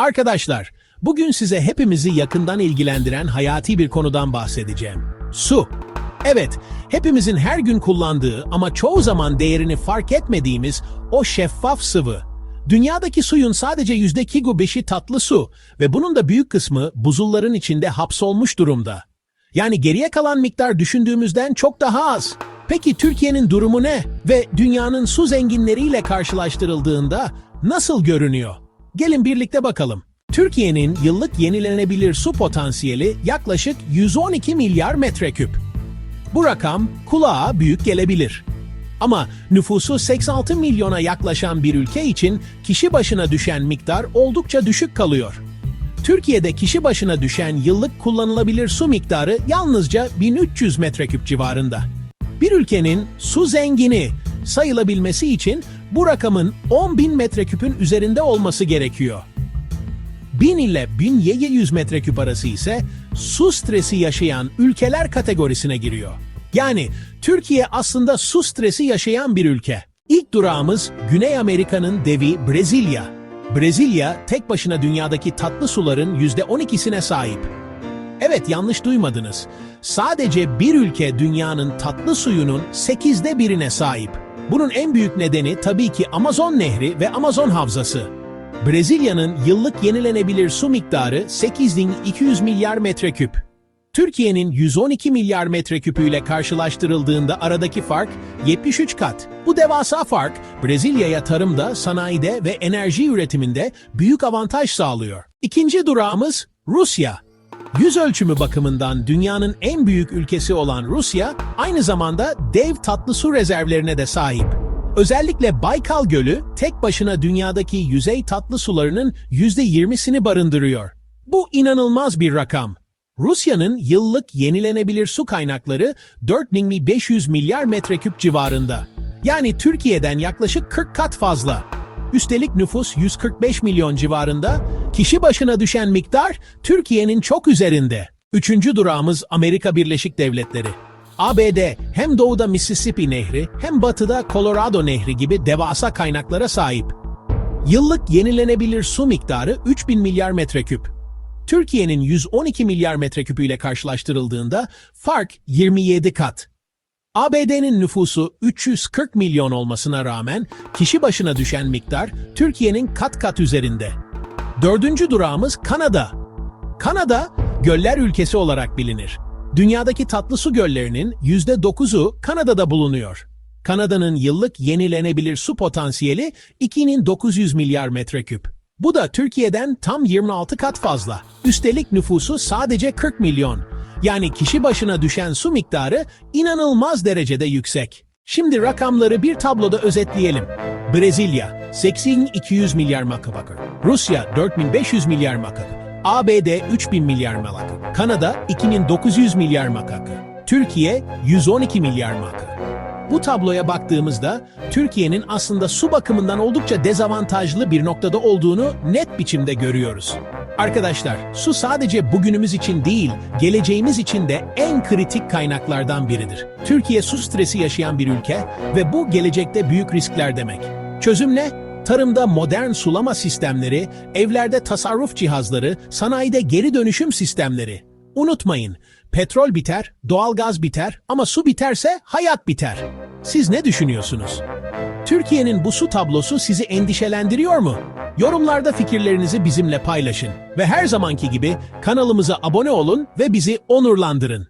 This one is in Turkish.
Arkadaşlar, bugün size hepimizi yakından ilgilendiren hayati bir konudan bahsedeceğim. Su. Evet, hepimizin her gün kullandığı ama çoğu zaman değerini fark etmediğimiz o şeffaf sıvı. Dünyadaki suyun sadece yüzde beşi tatlı su ve bunun da büyük kısmı buzulların içinde hapsolmuş durumda. Yani geriye kalan miktar düşündüğümüzden çok daha az. Peki Türkiye'nin durumu ne ve dünyanın su zenginleriyle karşılaştırıldığında nasıl görünüyor? Gelin birlikte bakalım. Türkiye'nin yıllık yenilenebilir su potansiyeli yaklaşık 112 milyar metreküp. Bu rakam kulağa büyük gelebilir. Ama nüfusu 86 milyona yaklaşan bir ülke için kişi başına düşen miktar oldukça düşük kalıyor. Türkiye'de kişi başına düşen yıllık kullanılabilir su miktarı yalnızca 1300 metreküp civarında. Bir ülkenin su zengini sayılabilmesi için bu rakamın 10.000 metreküpün üzerinde olması gerekiyor. 1000 ile 1700 metreküp arası ise su stresi yaşayan ülkeler kategorisine giriyor. Yani Türkiye aslında su stresi yaşayan bir ülke. İlk durağımız Güney Amerika'nın devi Brezilya. Brezilya tek başına dünyadaki tatlı suların %12'sine sahip. Evet yanlış duymadınız. Sadece bir ülke dünyanın tatlı suyunun 8'de birine sahip. Bunun en büyük nedeni tabii ki Amazon Nehri ve Amazon Havzası. Brezilya'nın yıllık yenilenebilir su miktarı 8200 milyar metreküp. Türkiye'nin 112 milyar metreküpüyle karşılaştırıldığında aradaki fark 73 kat. Bu devasa fark Brezilya'ya tarımda, sanayide ve enerji üretiminde büyük avantaj sağlıyor. İkinci durağımız Rusya. Yüz ölçümü bakımından dünyanın en büyük ülkesi olan Rusya, aynı zamanda dev tatlı su rezervlerine de sahip. Özellikle Baykal Gölü tek başına dünyadaki yüzey tatlı sularının %20'sini barındırıyor. Bu inanılmaz bir rakam. Rusya'nın yıllık yenilenebilir su kaynakları 4500 milyar metreküp civarında. Yani Türkiye'den yaklaşık 40 kat fazla. Üstelik nüfus 145 milyon civarında, kişi başına düşen miktar Türkiye'nin çok üzerinde. Üçüncü durağımız Amerika Birleşik Devletleri. ABD hem doğuda Mississippi Nehri hem batıda Colorado Nehri gibi devasa kaynaklara sahip. Yıllık yenilenebilir su miktarı 3000 milyar metreküp. Türkiye'nin 112 milyar metreküpüyle karşılaştırıldığında fark 27 kat. ABD'nin nüfusu 340 milyon olmasına rağmen kişi başına düşen miktar Türkiye'nin kat kat üzerinde. Dördüncü durağımız Kanada. Kanada, göller ülkesi olarak bilinir. Dünyadaki tatlı su göllerinin %9'u Kanada'da bulunuyor. Kanada'nın yıllık yenilenebilir su potansiyeli 2900 milyar metreküp. Bu da Türkiye'den tam 26 kat fazla. Üstelik nüfusu sadece 40 milyon. Yani kişi başına düşen su miktarı inanılmaz derecede yüksek. Şimdi rakamları bir tabloda özetleyelim. Brezilya 8200 milyar makabakır. Rusya 4500 milyar makabakır. ABD 3000 milyar makabakır. Kanada 2900 milyar makabakır. Türkiye 112 milyar makabakır. Bu tabloya baktığımızda Türkiye'nin aslında su bakımından oldukça dezavantajlı bir noktada olduğunu net biçimde görüyoruz. Arkadaşlar, su sadece bugünümüz için değil, geleceğimiz için de en kritik kaynaklardan biridir. Türkiye su stresi yaşayan bir ülke ve bu gelecekte büyük riskler demek. Çözüm ne? Tarımda modern sulama sistemleri, evlerde tasarruf cihazları, sanayide geri dönüşüm sistemleri. Unutmayın, petrol biter, doğalgaz biter ama su biterse hayat biter. Siz ne düşünüyorsunuz? Türkiye'nin bu su tablosu sizi endişelendiriyor mu? Yorumlarda fikirlerinizi bizimle paylaşın ve her zamanki gibi kanalımıza abone olun ve bizi onurlandırın.